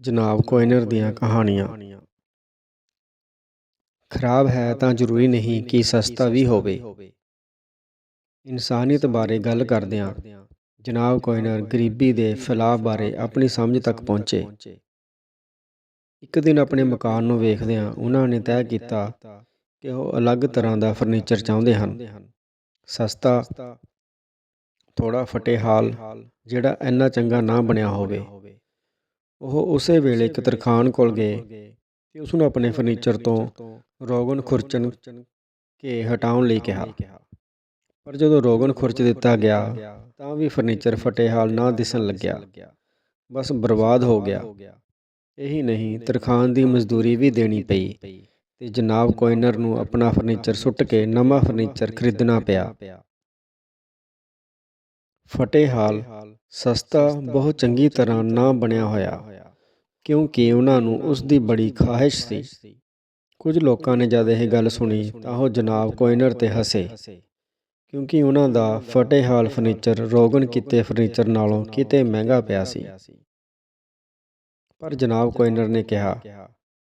ਜਨਾਬ ਕੋਇਨਰ ਦੀਆਂ ਕਹਾਣੀਆਂ। ਖਰਾਬ ਹੈ ਤਾਂ ਜ਼ਰੂਰੀ ਨਹੀਂ ਕਿ ਸਸਤਾ ਵੀ ਹੋਵੇ। ਇਨਸਾਨੀਅਤ ਬਾਰੇ ਗੱਲ ਕਰਦਿਆਂ ਜਨਾਬ ਕੋਇਨਰ ਗਰੀਬੀ ਦੇ ਫੈਲਾਅ ਬਾਰੇ ਆਪਣੀ ਸਮਝ ਤੱਕ ਪਹੁੰਚੇ। ਇੱਕ ਦਿਨ ਆਪਣੇ ਮਕਾਨ ਨੂੰ ਵੇਖਦਿਆਂ ਉਹਨਾਂ ਨੇ ਤੈਅ ਕੀਤਾ ਕਿ ਉਹ ਅਲੱਗ ਤਰ੍ਹਾਂ ਦਾ ਫਰਨੀਚਰ ਚਾਹੁੰਦੇ ਹਨ। ਸਸਤਾ ਥੋੜਾ ਫਟੇਹਾਲ ਜਿਹੜਾ ਇੰਨਾ ਚੰਗਾ ਨਾ ਬਣਿਆ ਹੋਵੇ। ਉਹ ਉਸੇ ਵੇਲੇ ਇੱਕ ਤਰਖਾਨ ਕੋਲ ਗਏ ਤੇ ਉਸ ਨੂੰ ਆਪਣੇ ਫਰਨੀਚਰ ਤੋਂ ਰੋਗਨ ਖੁਰਚਣ ਕੇ ਹਟਾਉਣ ਲਈ ਕਿਹਾ। ਪਰ ਜਦੋਂ ਰੋਗਨ ਖੁਰਚ ਦਿੱਤਾ ਗਿਆ ਤਾਂ ਵੀ ਫਰਨੀਚਰ ਫਟੇਹਾਲ ਨਾ ਦਿਸਣ ਲੱਗਿਆ। ਬਸ ਬਰਬਾਦ ਹੋ ਗਿਆ। ਇਹੀ ਨਹੀਂ ਤਰਖਾਨ ਦੀ ਮਜ਼ਦੂਰੀ ਵੀ ਦੇਣੀ ਪਈ। ਤੇ ਜਨਾਬ ਕੋਇਨਰ ਨੂੰ ਆਪਣਾ ਫਰਨੀਚਰ ਸੁੱਟ ਕੇ ਨਵਾਂ ਫਰਨੀਚਰ ਖਰੀਦਣਾ ਪਿਆ। ਫਟੇਹਾਲ ਸਸਤਾ, ਬਹੁਤ ਚੰਗੀ ਤਰ੍ਹਾਂ ਨਾ ਬਣਿਆ ਹੋਇਆ, ਕਿਉਂਕਿ ਉਹਨਾਂ ਨੂੰ ਉਸ ਦੀ ਬੜੀ ਖਾਹਿਸ਼ ਸੀ। ਕੁਝ ਲੋਕਾਂ ਨੇ ਜਦ ਇਹ ਗੱਲ ਸੁਣੀ ਤਾਂ ਉਹ ਜਨਾਬ ਕੋਇਨਰ ਤੇ ਹੱਸੇ, ਕਿਉਂਕਿ ਉਹਨਾਂ ਦਾ ਫਟੇਹਾਲ ਫਰਨੀਚਰ, ਰੋਗਨ ਕੀਤੇ ਫਰਨੀਚਰ ਨਾਲੋਂ ਕਿਤੇ ਮਹਿੰਗਾ ਪਿਆ ਸੀ। ਪਰ ਜਨਾਬ ਕੋਇਨਰ ਨੇ ਕਿਹਾ,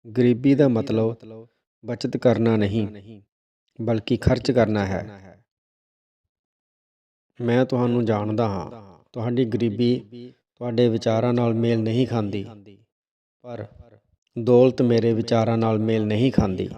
ਗਰੀਬੀ ਦਾ ਮਤਲਬ ਬਚਤ ਕਰਨਾ ਨਹੀਂ, ਬਲਕਿ ਖਰਚ ਕਰਨਾ ਹੈ। ਮੈਂ ਤੁਹਾਨੂੰ ਜਾਣਦਾ ਹਾਂ। ਤੁਹਾਡੀ ਗਰੀਬੀ ਤੁਹਾਡੇ ਵਿਚਾਰਾਂ ਨਾਲ ਮੇਲ ਨਹੀਂ ਖਾਂਦੀ। ਪਰ ਦੌਲਤ ਮੇਰੇ ਵਿਚਾਰਾਂ ਨਾਲ ਮੇਲ ਨਹੀਂ ਖਾਂਦੀ।